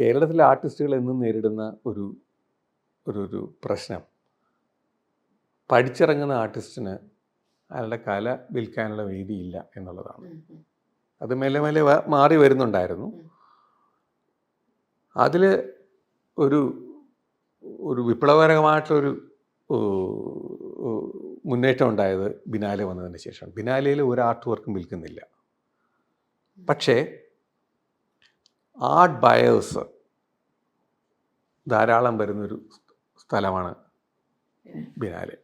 കേരളത്തിലെ ആർട്ടിസ്റ്റുകൾ എന്നും നേരിടുന്ന ഒരു ഒരു ഒരു പ്രശ്നം. പഠിച്ചിറങ്ങുന്ന ആർട്ടിസ്റ്റിന് അയാളുടെ കല വിൽക്കാനുള്ള വേദിയില്ല എന്നുള്ളതാണ്. അത് മെല്ലെ മെല്ലെ മാറി വരുന്നുണ്ടായിരുന്നു. അതിൽ ഒരു ഒരു ഓ, മുന്നേറ്റം ഉണ്ടായത് ബിനാലെ വന്നതിന് ശേഷം ബിനാലയിൽ ഒരു ആർട്ട് വർക്കും വിൽക്കുന്നില്ല. പക്ഷേ ആർട്ട് ബയേഴ്സ് ധാരാളം വരുന്നൊരു സ്ഥലമാണ് ബിനാലെ.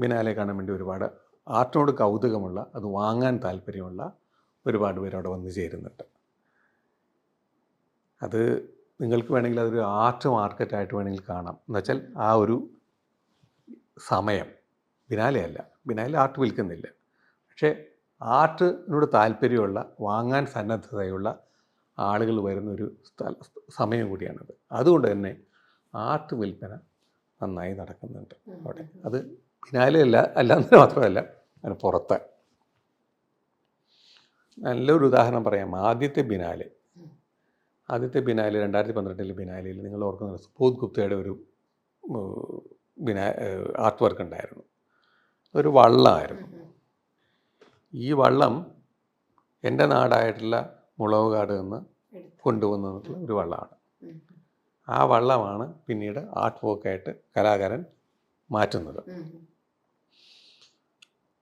ബിനാലെ കാണാൻ വേണ്ടി ഒരുപാട് ആർട്ടിനോട് കൗതുകമുള്ള അത് വാങ്ങാൻ താല്പര്യമുള്ള ഒരുപാട് പേര് അവിടെ വന്നു ചേരുന്നുണ്ട്. അത് നിങ്ങൾക്ക് വേണമെങ്കിൽ അതൊരു ആർട്ട് മാർക്കറ്റായിട്ട് വേണമെങ്കിൽ കാണാം. എന്നുവെച്ചാൽ ആ ഒരു സമയം ബിനാലെ അല്ല. ബിനാലെ ആർട്ട് വിൽക്കുന്നില്ല. പക്ഷേ ആർട്ടിനോട് താല്പര്യമുള്ള വാങ്ങാൻ സന്നദ്ധതയുള്ള ആളുകൾ വരുന്നൊരു സ്ഥല സമയം കൂടിയാണത്. അതുകൊണ്ട് തന്നെ ആർട്ട് വിൽപ്പന നന്നായി നടക്കുന്നുണ്ട് അവിടെ. അത് ബിനാലെ അല്ല അല്ലാന്ന് മാത്രമല്ല അതിന് പുറത്ത്. നല്ലൊരു ഉദാഹരണം പറയാം. ആദ്യത്തെ ബിനാലെ. ആദ്യത്തെ ബിനാലെ രണ്ടായിരത്തി പന്ത്രണ്ടിലെ ബിനാലയിൽ നിങ്ങൾ ഓർക്കുന്ന സുബോധ് ഗുപ്തയുടെ ഒരു ബിനാ ആർട്ട് വർക്ക് ഉണ്ടായിരുന്നു. ഒരു വള്ളമായിരുന്നു. ഈ വള്ളം എന്റെ നാടായിട്ടുള്ള മുളവുകാട് നിന്ന് എടുത്തു. കൊണ്ടുവന്നിട്ടുള്ള ഒരു വള്ളമാണ് ആ വള്ളമാണ് പിന്നീട് ആർട്ട് വർക്കായിട്ട് കലാകാരൻ മാറ്റുന്നത്.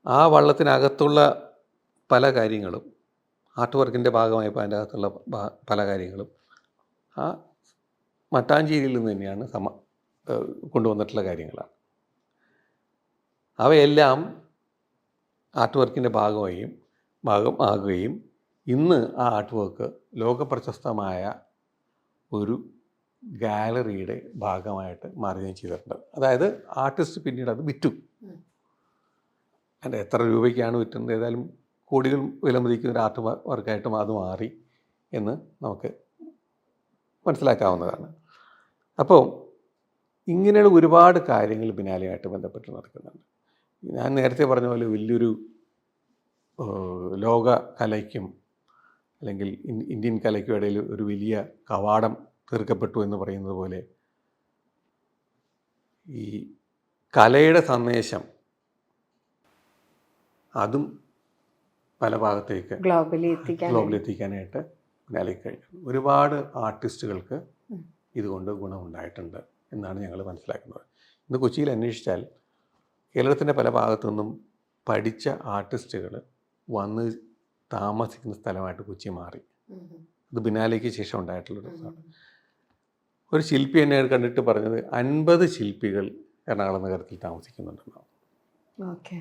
ആ വള്ളത്തിനകത്തുള്ള പല കാര്യങ്ങളും ആർട്ട് വർക്കിന്റെ ഭാഗമായി അതിന്റെ അകത്തുള്ള പല കാര്യങ്ങളും ആ മട്ടാഞ്ചേരിയിൽ നിന്ന് തന്നെയാണ് സമ കൊണ്ടുവന്നിട്ടുള്ള കാര്യങ്ങളാണ് അവയെല്ലാം ആർട്ട് വർക്കിന്റെ ഭാഗമായും ഭാഗമാകുകയും ഇന്ന് ആ ആർട്ട് വർക്ക് ലോകപ്രശസ്തമായ ഒരു ഗാലറിയുടെ ഭാഗമായിട്ട് മാറുകയും ചെയ്തിട്ടുണ്ട്. അതായത് ആർട്ടിസ്റ്റ് പിന്നീട് അത് വിറ്റു. അതിന്റെ എത്ര രൂപയ്ക്കാണ് വിറ്റുന്നത് ഏതായാലും കോടികൾ വിലമതിക്കുന്ന ഒരു ആർട്ട് വർക്കായിട്ടും അത് മാറി എന്ന് നമുക്ക് മനസ്സിലാക്കാവുന്നതാണ്. അപ്പോൾ ഇങ്ങനെയുള്ള ഒരുപാട് കാര്യങ്ങൾ ബിനാലയുമായിട്ട് ബന്ധപ്പെട്ട് നടക്കുന്നുണ്ട്. ഞാൻ നേരത്തെ പറഞ്ഞ പോലെ വലിയൊരു ലോക കലയ്ക്കും അല്ലെങ്കിൽ ഇന്ത്യൻ കലയ്ക്കും ഇടയിൽ ഒരു വലിയ കവാടം തീർക്കപ്പെട്ടു എന്ന് പറയുന്നത് പോലെ ഈ കലയുടെ സന്ദേശം അതും പല ഭാഗത്തേക്ക് ഗ്ലോബലി എത്തിക്കാനായിട്ട്. ബിനാലയ്ക്ക് കഴിഞ്ഞു ഒരുപാട് ആർട്ടിസ്റ്റുകൾക്ക്. ഇതുകൊണ്ട് ഗുണമുണ്ടായിട്ടുണ്ട് എന്നാണ് ഞങ്ങൾ മനസ്സിലാക്കുന്നത്. ഇന്ന് കൊച്ചിയിൽ അന്വേഷിച്ചാൽ കേരളത്തിന്റെ പല ഭാഗത്തു നിന്നും പഠിച്ച ആർട്ടിസ്റ്റുകൾ വന്ന് താമസിക്കുന്ന സ്ഥലമായിട്ട് കൊച്ചി മാറി. ഇത്. അത് ബിനാലയ്ക്ക് ശേഷം ഉണ്ടായിട്ടുള്ളൊരു സ്ഥലം ഒരു ശില്പി എന്നെ കണ്ടിട്ട് പറഞ്ഞത് അൻപത് ശില്പികൾ എറണാകുളം നഗരത്തിൽ താമസിക്കുന്നുണ്ടെന്നാണ്. ഓക്കെ.